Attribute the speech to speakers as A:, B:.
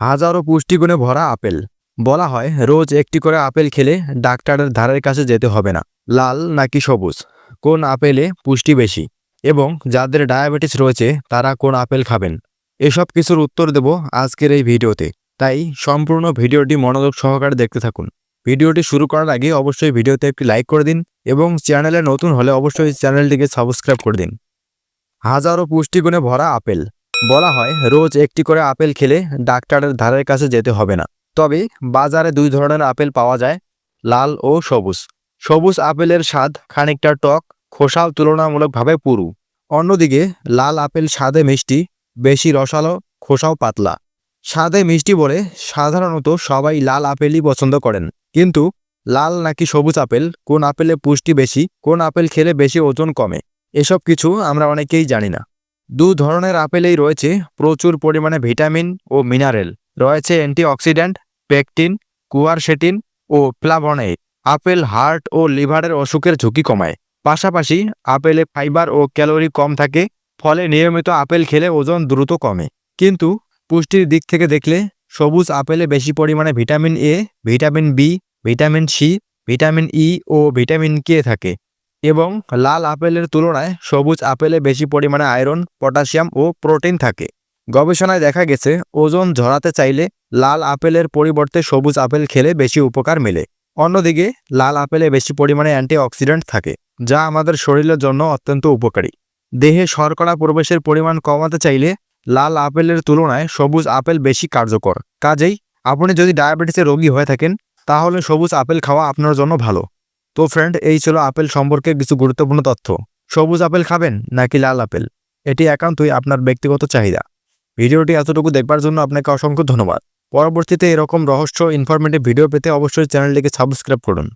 A: হাজারো পুষ্টিগুণে ভরা আপেল। বলা হয়, রোজ একটি করে আপেল খেলে ডাক্তারের ধারের কাছে যেতে হবে না। লাল নাকি সবুজ? কোন আপেলে পুষ্টি বেশি? এবং যাদের ডায়াবেটিস রয়েছে, তারা কোন আপেল খাবেন? এসব কিছুর উত্তর দেব আজকের এই ভিডিওতে। তাই সম্পূর্ণ ভিডিওটি মনোযোগ সহকারে দেখতে থাকুন। ভিডিওটি শুরু করার আগে অবশ্যই ভিডিওতে একটি লাইক করে দিন এবং চ্যানেলে নতুন হলে অবশ্যই চ্যানেলটিকে সাবস্ক্রাইব করে দিন। হাজারো পুষ্টিগুণে ভরা আপেল। বলা হয়, রোজ একটি করে আপেল খেলে ডাক্তারের ধারের কাছে যেতে হবে না। তবে বাজারে দুই ধরনের আপেল পাওয়া যায়, লাল ও সবুজ। সবুজ আপেলের স্বাদ খানিকটা টক, খোসাও তুলনামূলকভাবে পুরু। অন্যদিকে, লাল আপেল স্বাদে মিষ্টি, বেশি রসালো, খোসাও পাতলা। স্বাদে মিষ্টি বলে সাধারণত সবাই লাল আপেলই পছন্দ করেন। কিন্তু, লাল নাকি সবুজ আপেল, কোন আপেলে পুষ্টি বেশি, কোন আপেল খেলে বেশি ওজন কমে, এসব কিছু আমরা অনেকেই জানি না। দু ধরনের আপেলেই রয়েছে, প্রচুর পরিমাণে ভিটামিন ও মিনারেল। রয়েছে অ্যান্টিঅক্সিডেন্ট, পেকটিন কুয়ারসেটিন ও ফ্লাভোনাইড আপেল হার্ট ও লিভারের অসুখের ঝুঁকি কমায়। পাশাপাশি আপেলে ফাইবার ও ক্যালোরি কম থাকে, ফলে নিয়মিত আপেল খেলে ওজন দ্রুত কমে। কিন্তু পুষ্টির দিক থেকে দেখলে সবুজ আপেলে বেশি পরিমাণে vitamin A, vitamin B, vitamin C, vitamin E O vitamin K থাকে। এবং লাল আপেলের তুলনায় সবুজ আপেলে বেশি পরিমাণে আয়রন, পটাশিয়াম ও প্রোটিন থাকে। গবেষণায় দেখা গেছে, ওজন ঝরাতে চাইলে লাল আপেলের পরিবর্তে সবুজ আপেল খেলে বেশি উপকার মেলে। অন্যদিকে, লাল আপেলে বেশি পরিমাণে অ্যান্টিঅক্সিডেন্ট থাকে, যা আমাদের শরীরের জন্য অত্যন্ত উপকারী। দেহে শর্করা প্রবেশের পরিমাণ কমাতে চাইলে লাল আপেলের তুলনায় সবুজ আপেল বেশি কার্যকর। কাজেই, আপনি যদি ডায়াবেটিসের রোগী হয়ে থাকেন, তাহলে সবুজ আপেল খাওয়া আপনার জন্য ভালো। তো ফ্রেন্ড এই ছিল আপেল সম্পর্কে কিছু গুরুত্বপূর্ণ তথ্য। সবুজ আপেল খাবেন নাকি লাল আপেল? এটি একান্তই আপনার ব্যক্তিগত চাহিদা। ভিডিওটি এতটুকু দেখবার জন্য আপনাকে অসংখ্য ধন্যবাদ। পরবর্তীতে এরকম রহস্য ইনফরমেটিভ ভিডিও পেতে অবশ্যই চ্যানেলটিকে সাবস্ক্রাইব করুন।